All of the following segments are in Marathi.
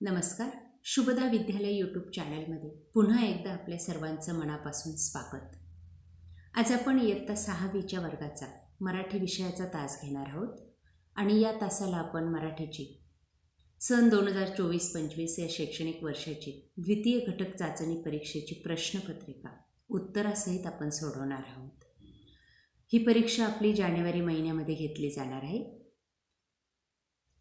नमस्कार. शुभदा विद्यालय यूट्यूब चॅनलमध्ये पुन्हा एकदा आपल्या सर्वांचं मनापासून स्वागत. आज आपण इयत्ता सहावीच्या वर्गाचा मराठी विषयाचा तास घेणार आहोत आणि या तासाला आपण मराठीची सन दोन हजार चोवीस पंचवीस या शैक्षणिक वर्षाची द्वितीय घटक चाचणी परीक्षेची प्रश्नपत्रिका उत्तरासहित आपण सोडवणार आहोत. ही परीक्षा आपली जानेवारी महिन्यामध्ये घेतली जाणार आहे.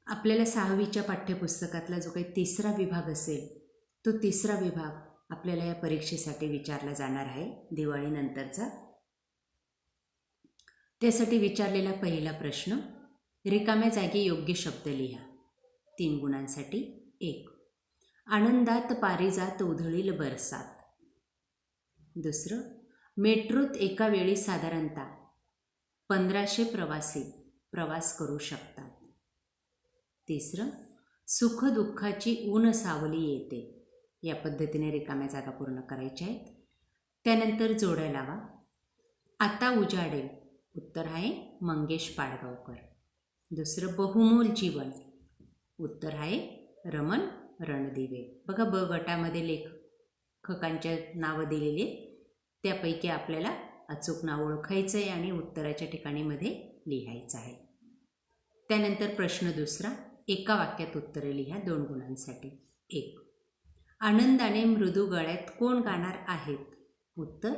आपल्याला सहावीच्या पाठ्यपुस्तकातला जो काही तिसरा विभाग असेल तो तिसरा विभाग आपल्याला या परीक्षेसाठी विचारला जाणार आहे दिवाळीनंतरचा. त्यासाठी विचारलेला पहिला प्रश्न रिकाम्या जागी योग्य शब्द लिहा. तीन गुणांसाठी एक. आनंदात पारिजात उधळील बरसात. दुसरं मेट्रोत एका वेळी साधारणतः पंधराशे प्रवासी प्रवास करू शकतात. तिसरं सुखदुःखाची ऊन सावली येते. या पद्धतीने रिकाम्या जागा पूर्ण करायच्या आहेत. त्यानंतर जोड्या लावा. आता उजाडेल उत्तर आहे मंगेश पाडगावकर. दुसरं बहुमोल जीवन. उत्तर आहे रमण रणदिवे. बघा ब गटामध्ये लेखकांच्या नावं दिलेली त्यापैकी आपल्याला अचूक नाव ओळखायचं आहे आणि उत्तराच्या ठिकाणीमध्ये लिहायचं आहे. त्यानंतर प्रश्न दुसरा. एका वाक्यात उत्तरे लिहा दोन गुणांसाठी. एक आनंदाने मृदू गळ्यात कोण गाणार आहेत? उत्तर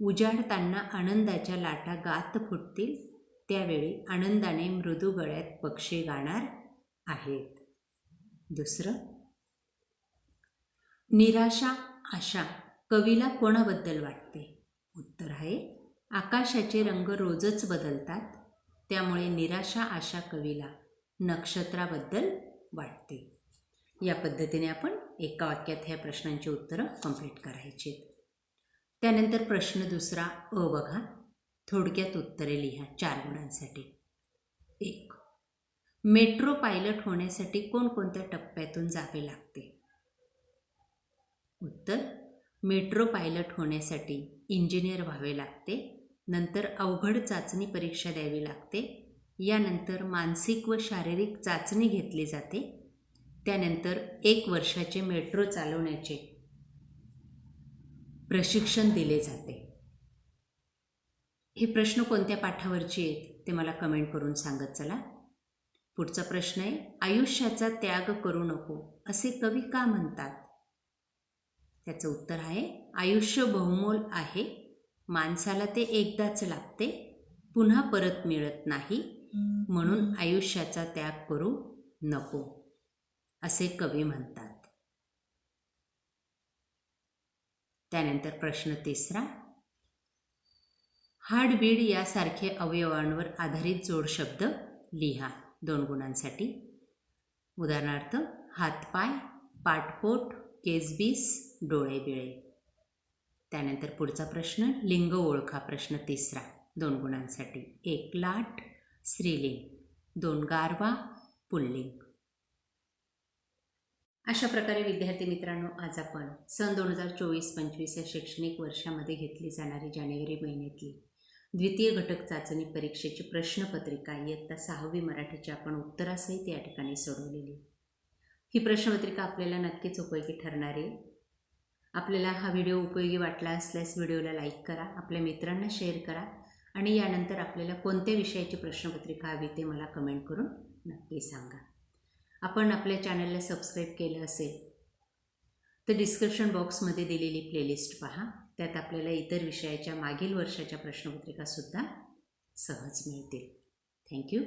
उजाडताना आनंदाच्या लाटा गात फुटतील त्यावेळी आनंदाने मृदू गळ्यात पक्षी गाणार आहेत. दुसरं निराशा आशा कवीला कोणाबद्दल वाटते? उत्तर आहे आकाशाचे रंग रोजच बदलतात त्यामुळे निराशा आशा कवीला नक्षत्राबद्दल वाटते. या पद्धतीने आपण एका वाक्यात ह्या प्रश्नांची उत्तरं कंप्लीट करायची त्यानंतर प्रश्न दुसरा अ बघा. थोडक्यात उत्तरे लिहा चार गुणांसाठी. एक मेट्रो पायलट होण्यासाठी कोणकोणत्या टप्प्यातून जावे लागते? उत्तर मेट्रो पायलट होण्यासाठी इंजिनियर व्हावे लागते. नंतर अवघड चाचणी परीक्षा द्यावी लागते. यानंतर मानसिक व शारीरिक चाचणी घेतली जाते. त्यानंतर एक वर्षाचे मेट्रो चालवण्याचे प्रशिक्षण दिले जाते. हे प्रश्न कोणत्या पाठावरचे आहेत ते मला कमेंट करून सांगत चला. पुढचा प्रश्न आहे आयुष्याचा त्याग करू नको असे कवी का म्हणतात? त्याचं उत्तर आहे आयुष्य बहुमोल आहे माणसाला ते एकदाच लागते पुन्हा परत मिळत नाही म्हणून आयुष्याचा त्याग करू नको असे कवी म्हणतात. त्यानंतर प्रश्न तिसरा हाडबीड यासारखे अवयवांवर आधारित जोड शब्द लिहा दोन गुणांसाठी. उदाहरणार्थ हातपाय पाठपोट केसबीस डोळे बिळे. त्यानंतर पुढचा प्रश्न लिंग ओळखा प्रश्न तिसरा दोन गुणांसाठी. एक लाट स्त्रीलिंग. दोन गारवा पुल्लिंग. अशा प्रकारे विद्यार्थी मित्रांनो आज आपण सन दोन हजार चोवीस पंचवीस या शैक्षणिक वर्षामध्ये घेतली जाणारी जानेवारी महिन्यातली द्वितीय घटक चाचणी परीक्षेची प्रश्नपत्रिका इयत्ता सहावी मराठीची आपण उत्तरासहित या ठिकाणी सोडवलेली. ही प्रश्नपत्रिका आपल्याला नक्कीच उपयोगी ठरणार आहे. आपल्याला हा व्हिडिओ उपयोगी वाटला असल्यास व्हिडिओला लाईक करा आपल्या मित्रांना शेअर करा आणि यानंतर आपल्याला कोणत्या विषयाची प्रश्नपत्रिका हवी ते मला कमेंट करून नक्की सांगा. आपण आपल्या चॅनलला सबस्क्राईब केलं असेल तर डिस्क्रिप्शन बॉक्समध्ये दिलेली प्लेलिस्ट पहा. त्यात आपल्याला इतर विषयाच्या मागील वर्षाच्या प्रश्नपत्रिकासुद्धा सहज मिळतील. थँक्यू